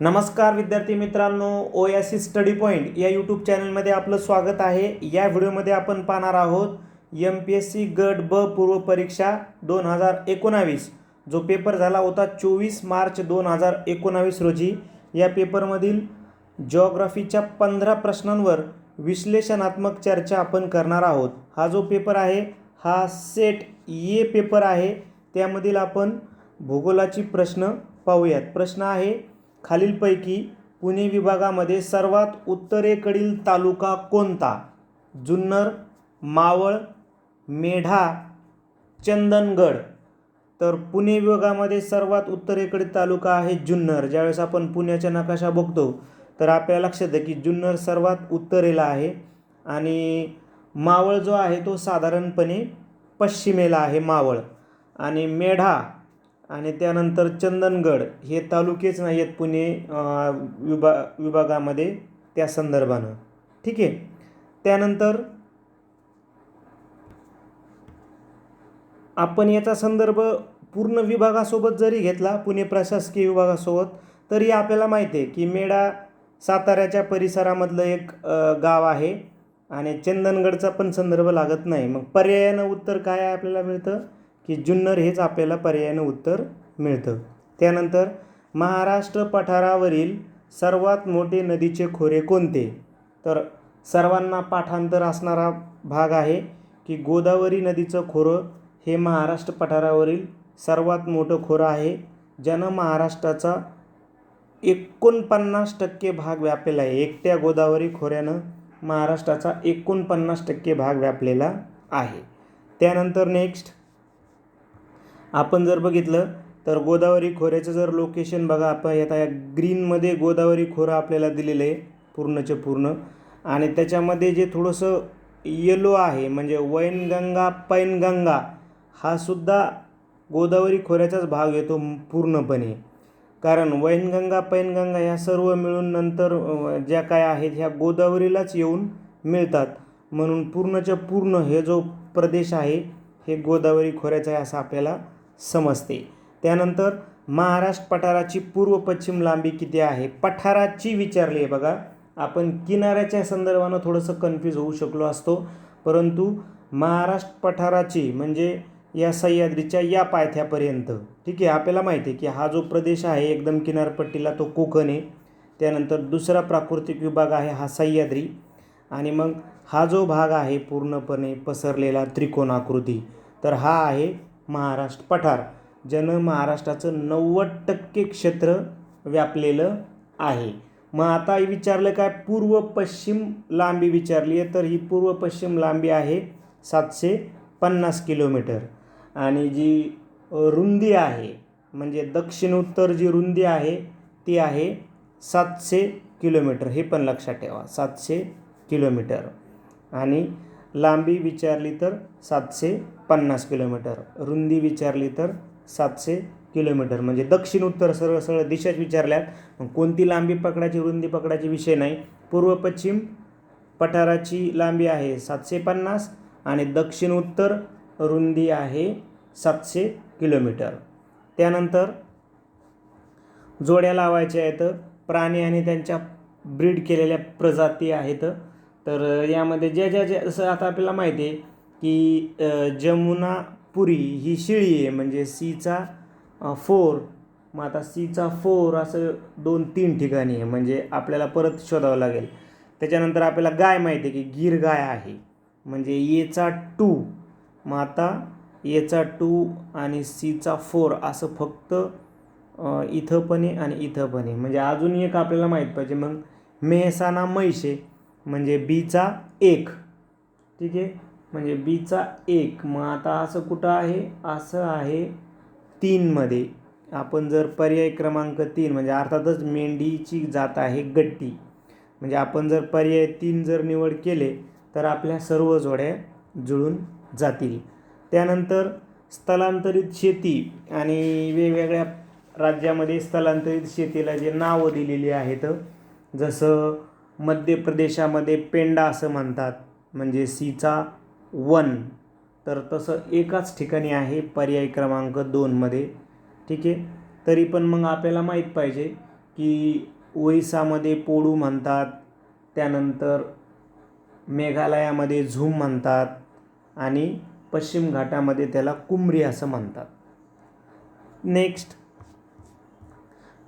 नमस्कार विद्यार्थी मित्रांनो O S C study point या यूट्यूब चॅनलमध्ये आपलं स्वागत आहे. या व्हिडिओमध्ये आपण पाहणार आहोत एम पी एस सी गट ब पूर्व परीक्षा दोन हजार एकोणावीस. जो पेपर झाला होता चोवीस मार्च दोन हजार एकोणावीस रोजी. या पेपरमधील जॉग्राफीच्या पंधरा प्रश्नांवर विश्लेषणात्मक चर्चा आपण करणार आहोत. हा जो पेपर आहे हा सेट ए पेपर आहे. त्यामधील आपण भूगोलाची प्रश्न पाहूयात. प्रश्न आहे खालीलपैकी पुणे विभागामध्ये सर्वात उत्तरेकडील तालुका कोणता? जुन्नर मावळ मेढा चंदनगड. तर पुणे विभागामध्ये सर्वात उत्तरेकडील तालुका आहे जुन्नर. ज्यावेळेस आपण पुण्याच्या नकाशा बघतो तर आपल्याला लक्षात येतं की जुन्नर सर्वात उत्तरेला आहे आणि मावळ जो आहे तो साधारणपणे पश्चिमेला आहे मावळ. आणि मेढा आणि त्यानंतर चंदनगड हे तालुकेच नाही आहेत पुणे विभा विभागामध्ये त्या संदर्भानं. ठीक आहे? त्यानंतर आपण याचा संदर्भ पूर्ण विभागासोबत जरी घेतला पुणे प्रशासकीय विभागासोबत तरी आपल्याला माहिती आहे की मेढा साताऱ्याच्या परिसरामधलं एक गाव आहे आणि चंदनगडचा पण संदर्भ लागत नाही. मग पर्यायानं उत्तर काय आपल्याला मिळतं? की जुन्नर हेच आपल्याला पर्यायानं उत्तर मिळतं. त्यानंतर महाराष्ट्र पठारावरील सर्वात मोठे नदीचे खोरे कोणते? तर सर्वांना पाठांतर असणारा भाग आहे की गोदावरी नदीचं खोरं हे महाराष्ट्र पठारावरील सर्वात मोठं खोरं आहे ज्यानं महाराष्ट्राचा एकोणपन्नास टक्के भाग व्यापलेला आहे. एकट्या गोदावरी खोऱ्यानं महाराष्ट्राचा एकोणपन्नास टक्के भाग व्यापलेला आहे. त्यानंतर नेक्स्ट आपण जर बघितलं तर गोदावरी खोऱ्याचं जर लोकेशन बघा आपण आता या ग्रीनमध्ये गोदावरी खोरं आपल्याला दिलेलं आहे पूर्णचे पूर्ण. आणि त्याच्यामध्ये जे थोडंसं येलो आहे म्हणजे वैनगंगा पैनगंगा हा सुद्धा गोदावरी खोऱ्याचाच भाग येतो पूर्णपणे. कारण वैनगंगा पैनगंगा ह्या सर्व मिळून नंतर ज्या काय आहेत ह्या गोदावरीलाच येऊन मिळतात. म्हणून पूर्णच्या पूर्ण हे जो प्रदेश आहे हे गोदावरी खोऱ्याचा आहे असं आपल्याला समजते. त्यानंतर महाराष्ट्र पठाराची पूर्व पश्चिम लांबी किती आहे? पठाराची विचारली आहे बघा. आपण किनाऱ्याच्या संदर्भानं थोडंसं कन्फ्यूज होऊ शकलो असतो. परंतु महाराष्ट्र पठाराची म्हणजे या सह्याद्रीच्या या पायथ्यापर्यंत ठीक आहे आपल्याला माहिती आहे की हा जो प्रदेश आहे एकदम किनारपट्टीला तो कोकण आहे. त्यानंतर दुसरा प्राकृतिक विभाग आहे हा सह्याद्री. आणि मग हा जो भाग आहे पूर्णपणे पसरलेला त्रिकोणाकृती. तर हा आहे महाराष्ट्र पठार ज्यानं महाराष्ट्राचं नव्वद टक्के क्षेत्र व्यापलेलं आहे. मग आता विचारलं काय? पूर्व पश्चिम लांबी विचारली आहे तर ही पूर्व पश्चिम लांबी आहे सातशे पन्नास किलोमीटर. आणि जी रुंदी आहे म्हणजे दक्षिण उत्तर जी रुंदी आहे ती आहे सातशे किलोमीटर. हे पण लक्षात ठेवा सातशे किलोमीटर. आणि लांबी विचारली तर सातशे पन्नास किलोमीटर रुंदी विचारली तर सातशे किलोमीटर. म्हणजे दक्षिण उत्तर सरळ सरळ दिशाच विचारल्यात. मग कोणती लांबी पकडायची रुंदी पकडायची विषय नाही. पूर्व पश्चिम पठाराची लांबी आहे सातशे पन्नास आणि दक्षिण उत्तर रुंदी आहे सातशे किलोमीटर. त्यानंतर जोड्या लावायच्या आहेत. प्राणी आणि त्यांच्या ब्रीड केलेल्या प्रजाती आहेत. तर यामध्ये ज्या ज्या ज्या जसं आता आपल्याला माहिती आहे की जमुनापुरी ही शिळी आहे. म्हणजे सीचा फोर मग आता सीचा फोर असं दोन तीन ठिकाणी आहे. म्हणजे आपल्याला परत शोधावं लागेल. त्याच्यानंतर आपल्याला गाय माहिती आहे की गिर गाय आहे. म्हणजे येचा टू मग आता एचा टू आणि सीचा फोर असं फक्त इथं पण आहे आणि इथं पण आहे. म्हणजे अजून एक आपल्याला माहीत पाहिजे. मग मेहसाना म्हैस आहे. म्हणजे बीचा एक. ठीक आहे? म्हणजे बीचा एक. मग आता असं कुठं आहे? असं आहे तीनमध्ये आपण जर पर्याय क्रमांक तीन म्हणजे अर्थातच मेंढीची जात आहे गट्टी. म्हणजे आपण जर पर्याय तीन जर निवड केले तर आपल्या सर्व जोड्या जुळून जातील. त्यानंतर स्थलांतरित शेती आणि वेगवेगळ्या राज्यामध्ये स्थलांतरित शेतीला जे नावं दिलेली आहेत जसं मध्य प्रदेशामध्ये पेंडा असं म्हणतात म्हणजे सीचा वन. तर तसं एकाच ठिकाणी आहे पर्याय क्रमांक दोनमध्ये ठीक आहे? तरी पण मग आपल्याला माहीत पाहिजे की ओरिसामध्ये पोडू म्हणतात त्यानंतर मेघालयामध्ये झूम म्हणतात आणि पश्चिम घाटामध्ये त्याला कुमरी असं म्हणतात. नेक्स्ट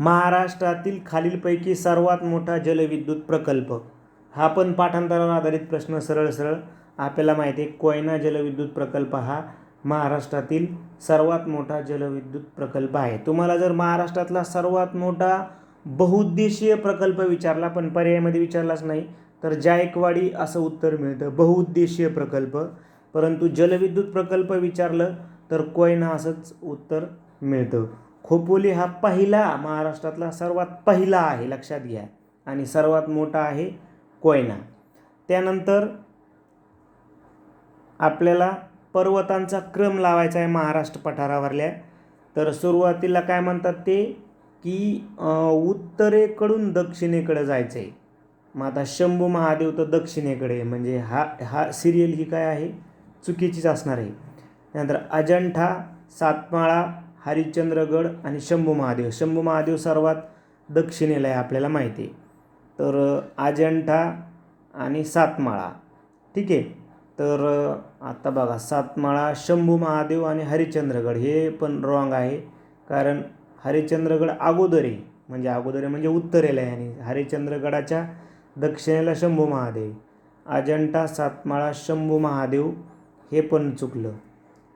महाराष्ट्रातील खालीलपैकी सर्वात मोठा जलविद्युत प्रकल्प. हा पण पाठांतरावर आधारित प्रश्न सरळ सरळ. आपल्याला माहिती आहे कोयना जलविद्युत प्रकल्प हा महाराष्ट्रातील सर्वात मोठा जलविद्युत प्रकल्प आहे. तुम्हाला जर महाराष्ट्रातला सर्वात मोठा बहुउद्देशीय प्रकल्प विचारला पण पर्यायामध्ये विचारलाच नाही तर जायकवाडी असं उत्तर मिळतं बहुउद्देशीय प्रकल्प. परंतु जलविद्युत प्रकल्प विचारलं तर कोयना असंच उत्तर मिळतं. खोपोली हा पहिला महाराष्ट्रातला सर्वात पहिला आहे लक्षात घ्या. आणि सर्वात मोठा आहे कोयना. त्यानंतर आपल्याला पर्वतांचा क्रम लावायचा आहे महाराष्ट्र पठारावरल्या. तर सुरुवातीला काय म्हणतात ते की उत्तरेकडून दक्षिणेकडे जायचं आहे मग आता शंभू महादेव तर दक्षिणेकडे म्हणजे हा हा सिरियल ही काय आहे? चुकीचीच असणार आहे. त्यानंतर अजंठा सातमाळा हरिश्चंद्रगड आणि शंभू महादेव. शंभू महादेव सर्वात दक्षिणेला आहे आपल्याला माहिती आहे. तर अजंठा आणि सातमाळा. ठीक आहे? तर आता बघा सातमाळा शंभू महादेव आणि हरिश्चंद्रगड हे पण रॉंग आहे. कारण हरिश्चंद्रगड अगोदरे म्हणजे अगोदरे म्हणजे उत्तरेला आहे आणि हरिश्चंद्रगडाच्या दक्षिणेला शंभू महादेव. अजंठा सातमाळा शंभू महादेव हे पण चुकलं.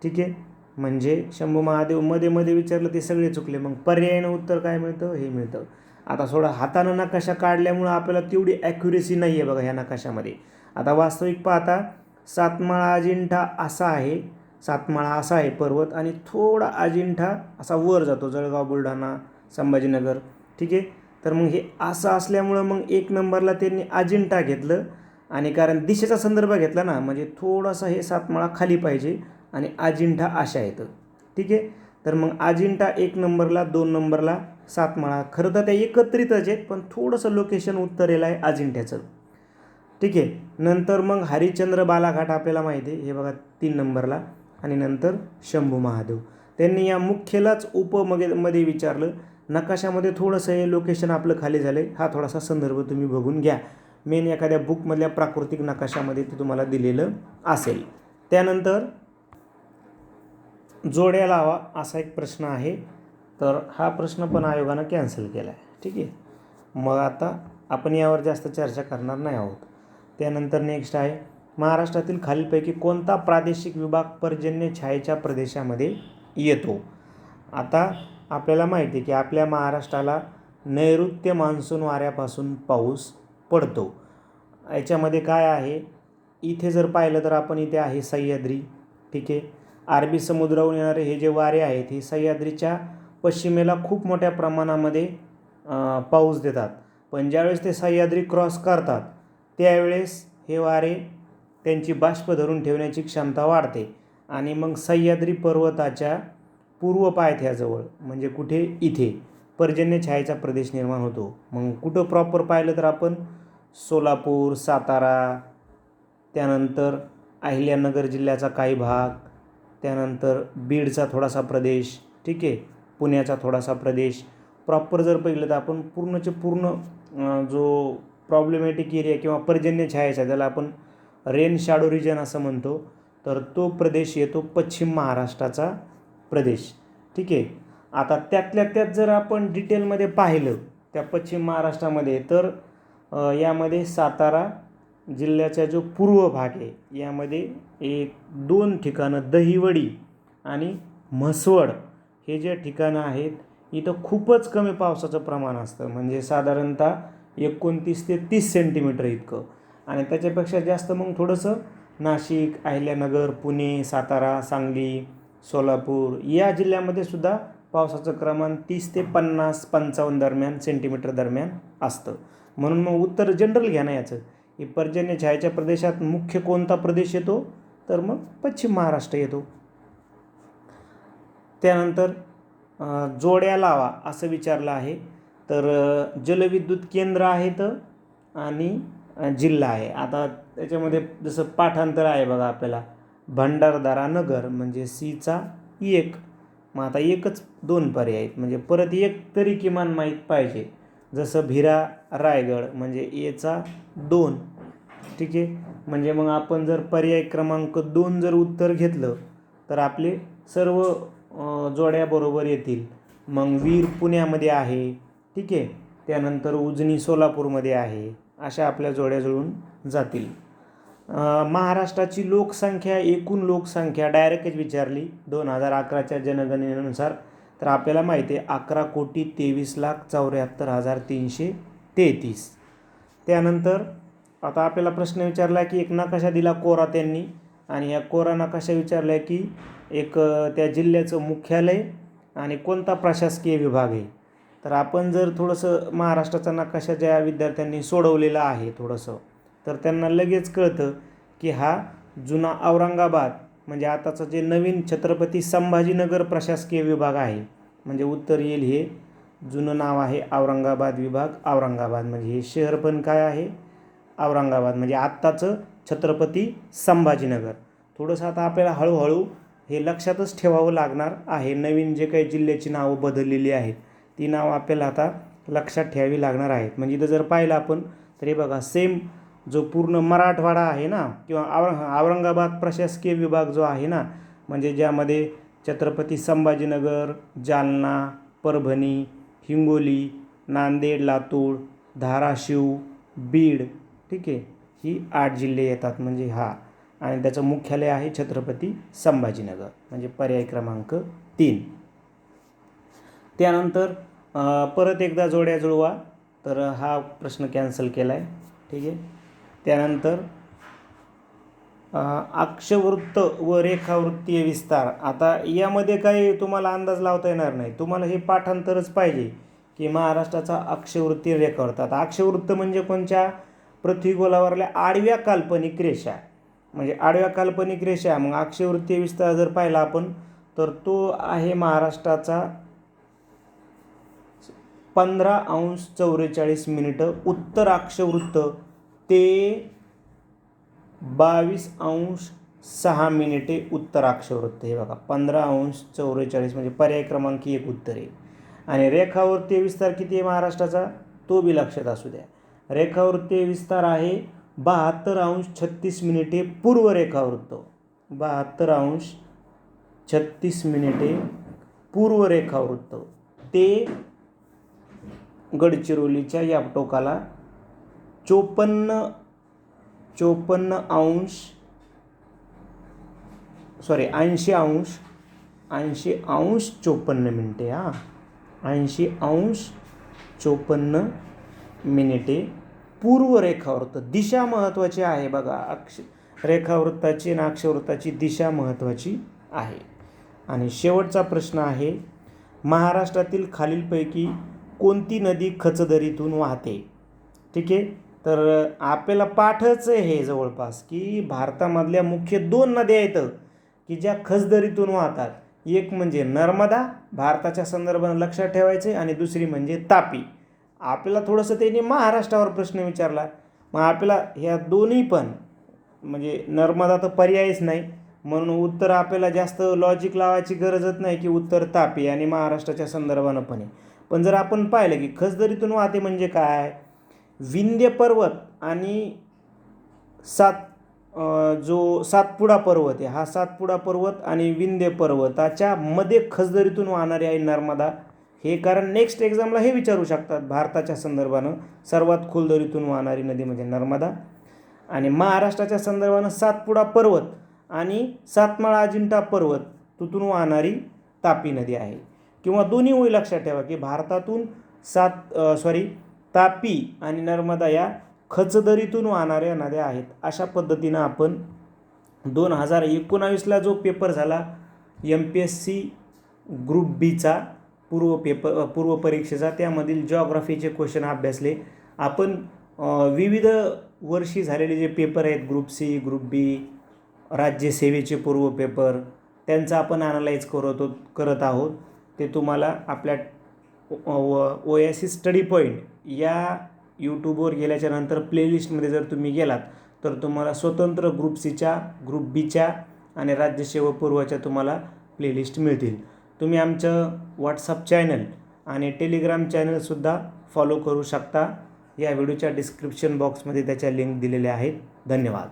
ठीक आहे? म्हणजे शंभू महादेवमध्ये मध्ये विचारलं ते सगळे चुकले. मग पर्यायानं उत्तर काय मिळतं? हे मिळतं. आता थोडा हातानं नकाशा काढल्यामुळं आपल्याला तेवढी ॲक्युरेसी नाही आहे बघा ह्या नकाशामध्ये. आता वास्तविक पाहता सातमाळा अजिंठा असा आहे सातमाळा असा आहे पर्वत आणि थोडा अजिंठा असा वर जातो जळगाव बुलढाणा संभाजीनगर. ठीक आहे? तर मग हे असं असल्यामुळं मग एक नंबरला त्यांनी अजिंठा घेतलं आणि कारण दिशेचा संदर्भ घेतला ना म्हणजे थोडासा हे सातमाळा खाली पाहिजे. आणि अजिंठा अशा येतं. ठीक आहे? तर मग अजिंठा एक नंबरला दोन नंबरला सातमाळा खरं तर त्या एकत्रितच आहेत पण थोडंसं लोकेशन उत्तरेला आहे अजिंठ्याचं. ठीक आहे? नंतर मग हरिश्चंद्र बालाघाट आपल्याला माहिती आहे. हे बघा तीन नंबरला. आणि नंतर शंभू महादेव. त्यांनी या मुख्यलाच उपमगे मध्ये विचारलं. नकाशामध्ये थोडंसं हे लोकेशन आपलं खाली झालं आहे हा थोडासा संदर्भ तुम्ही बघून घ्या. मेन एखाद्या बुकमधल्या प्राकृतिक नकाशामध्ये ते तुम्हाला दिलेलं असेल. त्यानंतर जोड्या लावा असा एक प्रश्न आहे. तर हा प्रश्न पण आयोगानं कॅन्सल केला आहे ठीक आहे? मग आता आपण यावर जास्त चर्चा करणार नाही आहोत. त्यानंतर नेक्स्ट आहे महाराष्ट्रातील खालीलपैकी कोणता प्रादेशिक विभाग पर्जन्य छायेच्या प्रदेशामध्ये येतो? आता आपल्याला माहिती आहे की आपल्या महाराष्ट्राला नैऋत्य मान्सून वाऱ्यापासून पाऊस पडतो. याच्यामध्ये काय आहे? इथे जर पाहिलं तर आपण इथे आहे सह्याद्री. ठीक आहे? अरबी समुद्रावरून येणारे हे जे वारे आहेत हे सह्याद्रीच्या पश्चिमेला खूप मोठ्या प्रमाणामध्ये पाऊस देतात. पण ज्यावेळेस ते सह्याद्री क्रॉस करतात त्यावेळेस हे वारे त्यांची बाष्प धरून ठेवण्याची क्षमता वाढते. आणि मग सह्याद्री पर्वताच्या पूर्व पायथ्याजवळ म्हणजे कुठे? इथे. पर्जन्य छायेचा प्रदेश निर्माण होतो. मग कुठं प्रॉपर पाहिलं तर आपण सोलापूर सातारा त्यानंतर अहिल्यानगर जिल्ह्याचा काही भाग त्यानंतर बीडचा थोडासा प्रदेश ठीक आहे? पुण्याचा थोडासा प्रदेश. प्रॉपर जर पहिलं तर आपण पूर्णचे पूर्ण जो प्रॉब्लेमॅटिक एरिया किंवा पर्जन्य छायाचा त्याला आपण रेन शॅडो रिजन असं म्हणतो. तर तो प्रदेश येतो पश्चिम महाराष्ट्राचा प्रदेश ठीक आहे? आता त्यातल्या त्यात जर आपण डिटेलमध्ये पाहिलं त्या पश्चिम महाराष्ट्रामध्ये तर यामध्ये सातारा जिल्ह्याचा जो पूर्व भाग आहे यामध्ये एक दोन ठिकाणं दहिवडी आणि म्हसवड हे जे ठिकाणं आहेत इथं खूपच कमी पावसाचं प्रमाण असतं. म्हणजे साधारणतः एकोणतीस ते तीस सेंटीमीटर इतकं. आणि त्याच्यापेक्षा जास्त मग थोडंसं नाशिक अहिल्यानगर पुणे सातारा सांगली सोलापूर या जिल्ह्यामध्ये सुद्धा पावसाचं प्रमाण तीस ते पन्नास पंचावन्न दरम्यान सेंटीमीटर दरम्यान असतं. म्हणून मग उत्तर जनरल घ्या ना याचं. की पर्जन्य छायाच्या प्रदेशात मुख्य कोणता प्रदेश येतो? तर मग पश्चिम महाराष्ट्र येतो. त्यानंतर जोड्या लावा असं विचारलं आहे. तर जलविद्युत केंद्र आहेत आणि जिल्हा आहे. आता त्याच्यामध्ये जसं पाठांतर आहे बघा आपल्याला. भंडारदारा नगर म्हणजे सीचा एक. मग आता एकच दोन पर्याय आहेत. म्हणजे परत एक तरी किमान माहीत पाहिजे. जसं भिरा रायगड म्हणजे एचा दोन. ठीक आहे म्हणजे मग आपण जर पर्याय क्रमांक दोन जर उत्तर घेतलं तर आपले सर्व जोड्या बरोबर येतील. मग वीर पुण्यामध्ये आहे ठीक आहे. त्यानंतर उजनी सोलापूरमध्ये आहे अशा आपल्या जोड्या जुळून जातील. महाराष्ट्राची लोकसंख्या एकूण लोकसंख्या डायरेक्टच विचारली दोन हजार अकराच्या जनगणनेनुसार. तर आपल्याला माहिती आहे अकरा कोटी तेवीस लाख चौऱ्याहत्तर हजार तीनशे तेहतीस. त्यानंतर आता आपल्याला प्रश्न विचारला की एक नकाशा दिला कोरा त्यांनी आणि या कोरा नकाशा विचारला की एक त्या जिल्ह्याचं मुख्यालय आणि कोणता प्रशासकीय विभाग आहे? तर आपण जर थोडंसं महाराष्ट्राचा नकाशा ज्या विद्यार्थ्यांनी सोडवलेला आहे थोडंसं तर त्यांना लगेच कळतं की हा जुना औरंगाबाद म्हणजे आताचं जे नवीन छत्रपती संभाजीनगर प्रशासकीय विभाग आहे म्हणजे उत्तर येईल हे जुनं नाव आहे औरंगाबाद विभाग औरंगाबाद म्हणजे हे शहर पण काय आहे? औरंगाबाद म्हणजे आत्ताचं छत्रपती संभाजीनगर. थोडंसं आता आपल्याला हळूहळू हे लक्षातच ठेवावं लागणार आहे. नवीन जे काही जिल्ह्याची नावं बदललेली आहेत ती नावं आपल्याला आता लक्षात ठेवावी लागणार आहेत. म्हणजे इथं जर पाहिलं आपण तर हे बघा सेम जो पूर्ण मराठवाडा आहे ना किंवा औरंग औरंगाबाद प्रशासकीय विभाग जो आहे ना म्हणजे ज्यामध्ये छत्रपती संभाजीनगर जालना परभणी हिंगोली नांदेड लातूर धाराशिव बीड ठीक आहे. ही आठ जिल्हे येतात म्हणजे हा. आणि त्याचं मुख्यालय आहे छत्रपती संभाजीनगर म्हणजे पर्याय क्रमांक तीन. त्यानंतर परत एकदा जोड्या जुळवा. तर हा प्रश्न कॅन्सल केला आहे ठीक आहे. त्यानंतर अक्षवृत्त व रेखावृत्तीय विस्तार. आता यामध्ये काही तुम्हाला अंदाज लावता येणार नाही. तुम्हाला हे पाठांतरच पाहिजे की महाराष्ट्राचा अक्षवृत्तीय रेखावृत्त आता अक्षवृत्त म्हणजे कोणत्या पृथ्वीगोलावरल्या आडव्या काल्पनिक रेषा म्हणजे आडव्या काल्पनिक रेषा मग अक्षवृत्तीय विस्तार जर पाहिला आपण तर तो आहे महाराष्ट्राचा पंधरा अंश चौवेचाळीस मिनिटं उत्तर अक्षवृत्त. ते बावीस अंश सहा मिनिटे उत्तर अक्षवृत्त. हे बघा पंधरा अंश चौवेचाळीस म्हणजे पर्याय क्रमांक एक उत्तर. आहे आणि रेखावृत्तीय विस्तार किती आहे महाराष्ट्राचा? तो बी लक्षात असू द्या. रेखावृत्तीय विस्तार आहे. बहात्तर अंश छत्तीस मिनिटे पूर्व रेखावृत्त. बहात्तर अंश छत्तीस मिनिटे पूर्व रेखावृत्त. ते गडचिरोलीच्या या टोकाला चोपन्न चोपन्न अंश सॉरी ऐंशी अंश ऐंशी अंश चोपन्न मिनिटे हां. ऐंशी अंश चोपन्न मिनिटे पूर्व रेखावृत्त दिशा महत्त्वाची आहे बघा. अक्ष रेखावृत्ताची आणि अक्षवृत्ताची दिशा महत्त्वाची आहे. आणि शेवटचा प्रश्न आहे महाराष्ट्रातील खालीलपैकी कोणती नदी खचदरीतून वाहते? ठीक आहे? तर आपल्याला पाठच आहे हे जवळपास की भारतामधल्या मुख्य दोन नद्या आहेत की ज्या खचदरीतून वाहतात. एक म्हणजे नर्मदा भारताच्या संदर्भानं लक्षात ठेवायचे आणि दुसरी म्हणजे तापी. आपल्याला थोडंसं त्यांनी महाराष्ट्रावर प्रश्न विचारला. मग आपल्याला ह्या दोन्ही पण म्हणजे नर्मदा तर पर्यायच नाही म्हणून उत्तर आपल्याला जास्त लॉजिक लावायची गरजच नाही की उत्तर तापी आणि महाराष्ट्राच्या संदर्भानं पण आहे. पण जर आपण पाहिलं की खसदरीतून वाहते म्हणजे काय? विंध्य पर्वत आणि सात जो सातपुडा पर्वत आहे हा सातपुडा पर्वत आणि विंध्य पर्वताच्या मध्ये खसदरीतून वाहणारी आहे नर्मदा. हे कारण नेक्स्ट एक्झामला हे विचारू शकतात. भारताच्या संदर्भानं सर्वात खोल दरीतून वाहणारी नदी म्हणजे नर्मदा आणि महाराष्ट्राच्या संदर्भानं सातपुडा पर्वत आणि सातमाळा अजिंठा पर्वत तिथून वाहणारी तापी नदी आहे. किंवा दोन्ही ओळी लक्षात ठेवा की भारतातून सात सॉरी तापी आणि नर्मदा या खचदरीतून वाहणाऱ्या नद्या आहेत. अशा पद्धतीनं आपण दोन हजार एकोणावीसला जो पेपर झाला M P S C group बीचा पूर्व पेपर पूर्व परीक्षेचा त्यामधील जॉग्राफीचे क्वेश्चन अभ्यासले. आपण विविध वर्षी झालेले जे पेपर आहेत ग्रुप सी ग्रुप बी राज्यसेवेचे पूर्व पेपर त्यांचा आपण ॲनालाइज करत करत आहोत. ते तुम्हाला आपल्या O S C study point या यूट्यूबवर गेल्याच्यानंतर प्लेलिस्टमध्ये जर तुम्ही गेलात तर तुम्हाला स्वतंत्र ग्रुप सीच्या ग्रुप बीच्या आणि राज्यसेवा पूर्वच्या तुम्हाला प्लेलिस्ट मिळतील. तुम्ही आमचं व्हॉट्सअप चॅनल आणि टेलिग्राम चॅनलसुद्धा फॉलो करू शकता. या व्हिडिओच्या डिस्क्रिप्शन बॉक्समध्ये त्याच्या लिंक दिलेल्या आहेत. धन्यवाद.